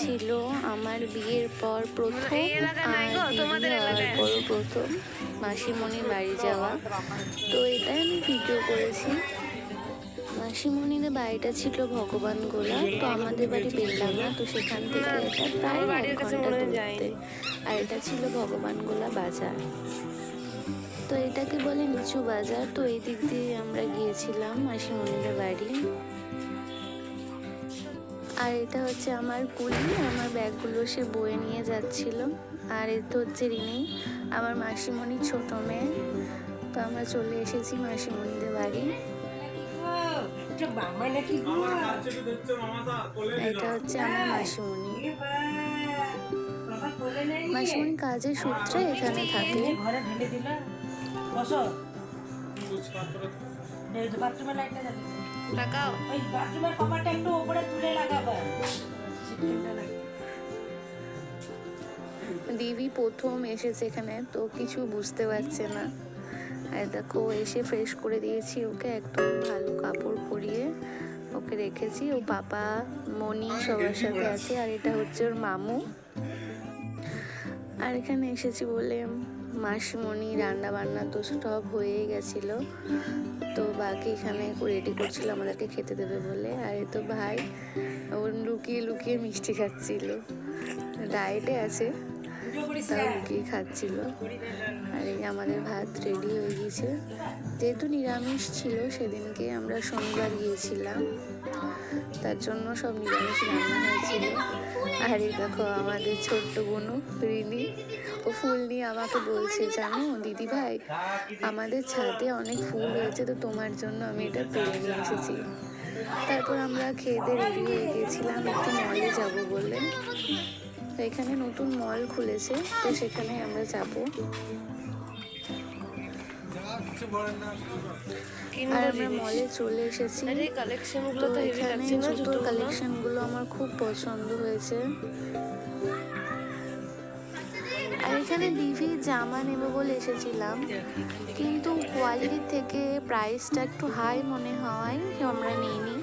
ছিল আমার বিয়ের পর প্রথম প্রথম মাসিমণির বাড়ি যাওয়া। তো এটাই আমি ভিডিও করেছি। মাসিমণিদের বাড়িটা ছিল ভগবান গোলা তো আমাদের বাড়ি বেলডাঙ্গা তো সেখান থেকে এটা প্রায় এক ঘণ্টা দূরত্বে। আর এটা ছিল ভগবান গোলা বাজার। তো এটাকে বলে নিচু বাজার তো এই দিক দিয়ে আমরা গিয়েছিলাম মাসিমণিদের বাড়ি। আর এটা হচ্ছে আমার কুলি, আমার ব্যাগগুলো সে বয়ে নিয়ে যাচ্ছিল। আর এটা হচ্ছে রিনি আমার মাসিমণি ছোট মেয়ে। তো আমরা চলে এসেছি মাসিমণিদের বাড়ি। এটা হচ্ছে আমার মাসিমণি। মাসিমণি কাজের সূত্রে এখানে থাকে। বাথরুমের লাইটটা জ্বালিয়ে দিও। ওই বাথরুমের কপারটা একটু উপরে তুলে লাগাবে। দিদি প্রথম এসেছে এখানে তো কিছু বুঝতে পারছে না। আর দেখো ও এসে ফ্রেশ করে দিয়েছি ওকে একদম ভালো কাপড় পরিয়ে ওকে রেখেছি। ও পাপা মনি সবার সাথে আছে আর এটা হচ্ছে ওর মামু। আর এখানে এসেছি বলে মাসিমণি রান্না বান্না তো সব হয়ে গেছিল। তো বাকি এখানে রেডি করছিল, আমাদেরকে খেতে দেবে বলে। আর এ তো ভাই ওর লুকিয়ে লুকিয়ে মিষ্টি খাচ্ছিল। ডায়েটে আছে। করিস খাচ্ছিল? আর এই আমাদের ভাত রেডি হয়ে গিয়েছে যেহেতু নিরামিষ ছিল, সেদিনকে আমরা শনিবার গিয়েছিলাম। তার জন্য সব নিরামিষ রান্না হয়েছিল। আর এই দেখো আমাদের ছোট্ট বোনু রিনি ও ফুল নিয়ে আমাকে বলছে, জানো দিদি ভাই আমাদের ছাদে অনেক ফুল হয়েছে, তো তোমার জন্য আমি এটা তুলে নিয়ে এসেছি। তারপর আমরা খেয়ে দিয়ে রেডি হয়ে গিয়েছিলাম একটু মলে যাব বলে। তো এখানে নতুন মল খুলেছে তো সেখানে আমরা যাব। আর আমরা মলে চলে এসেছি। তো এখানে জুতোর জুতো আমার খুব পছন্দ হয়েছে। আর এখানে জামা নেব বলে এসেছিলাম। কিন্তু কোয়ালিটির থেকে প্রাইসটা একটু হাই মনে হয় আমরা নিইনি।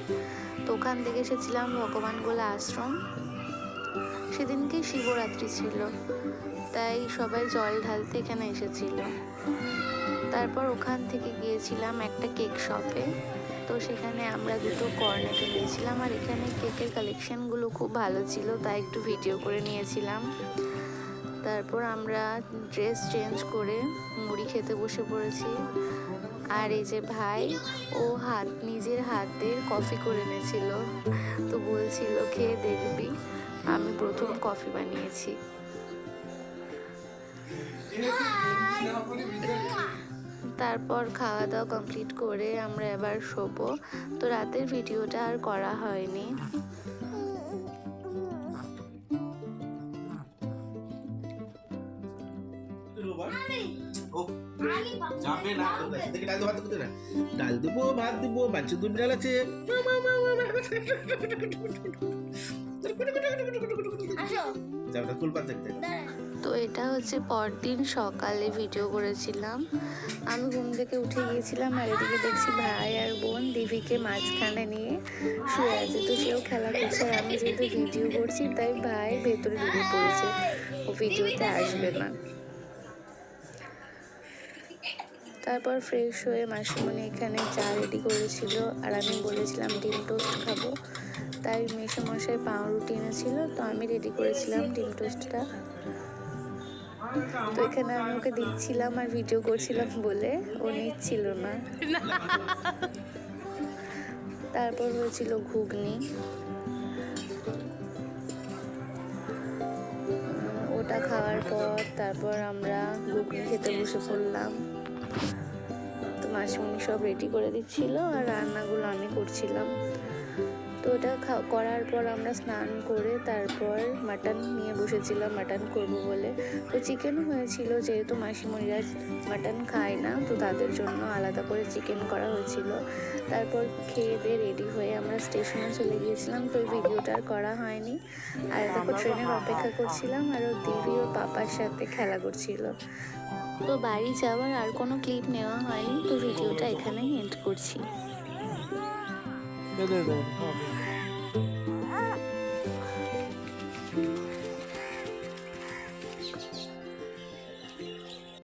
তো ওখান থেকে এসেছিলাম ভগবান গোলা আশ্রম। সেদিনকে শিবরাত্রি ছিল। তাই সবাই জল ঢালতে এখানে এসেছিল। তারপর ওখান থেকে গিয়েছিলাম একটা কেক শপে। তো সেখানে আমরা দুটো কর্নেটো নিয়েছিলাম। আর এখানে কেকের কালেকশানগুলো খুব ভালো ছিল, তাই একটু ভিডিও করে নিয়েছিলাম। তারপর আমরা ড্রেস চেঞ্জ করে মুড়ি খেতে বসে পড়েছি। আর এই যে ভাই, ও হাত, নিজের হাতের কফি করে এনেছিল। তো প্রথম কফি বানিয়েছি। তারপর খাওয়া দাওয়া কমপ্লিট করে আমরা এবার শোবো। তো রাতের ভিডিওটা আর করা হয়নি। ও যাবে না। দেখে ডাল দেবো ভাত দেবো না ডাল দেবো ভাত দেবো বাচ্চা দুধ বিড়াল আছে। যাবে না কুলপাত দেখতে। তো এটা হচ্ছে পরদিন সকালে ভিডিও করেছিলাম। আমি ঘুম থেকে উঠে গিয়েছিলাম আর এদিকে দেখছি ভাই আর বোন দিভিকে মাঝখানে নিয়ে শুয়ে আছে। তো সেও খেলা করছে আর আমি যেহেতু ভিডিও করছি তাই ভাই ভেতরে ঢুকে পড়েছে। ও ভিডিওতে আসবে না। তারপর ফ্রেশ হয়ে মাসিমণি এখানে চা রেডি করেছিল আর আমি বলেছিলাম ডিম টোস্ট খাব। তাই মেসোমশাই পাউরুটি এনেছিল, তো আমি রেডি করেছিলাম ডিম টোস্টটা তো এখানে আমি ওকে দিচ্ছিলাম আর ভিডিও করছিলাম বলে, ও নিচ্ছিল না। তারপর হয়েছিল ঘুগনি। ওটা খাওয়ার পর তারপর আমরা ঘুগনি খেতে বসে পড়লাম। তো মাসিমণি সব রেডি করে দিচ্ছিল আর রান্নাগুলো আমি করছিলাম। তো ওটা করার পর আমরা স্নান করে তারপর মাটন নিয়ে বসেছিলাম, মাটন করব বলে। তো চিকেনও হয়েছিল যেহেতু মাসিমণিরা মাটন খায় না, তো তাদের জন্য আলাদা করে চিকেন করা হয়েছিল। তারপর খেয়ে দিয়ে রেডি হয়ে আমরা স্টেশনে চলে গিয়েছিলাম, তো ওই ভিডিওটা আর করা হয়নি। আর দেখো, ট্রেনের অপেক্ষা করছিলাম, আর দিদি ও পাপার সাথে খেলা করছিল। তো বাড়ি যাওয়ার আর কোনো ক্লিপ নেওয়া হয়নি, তো ভিডিওটা এখানেই এন্ড করছি। 对，对，对，泡面。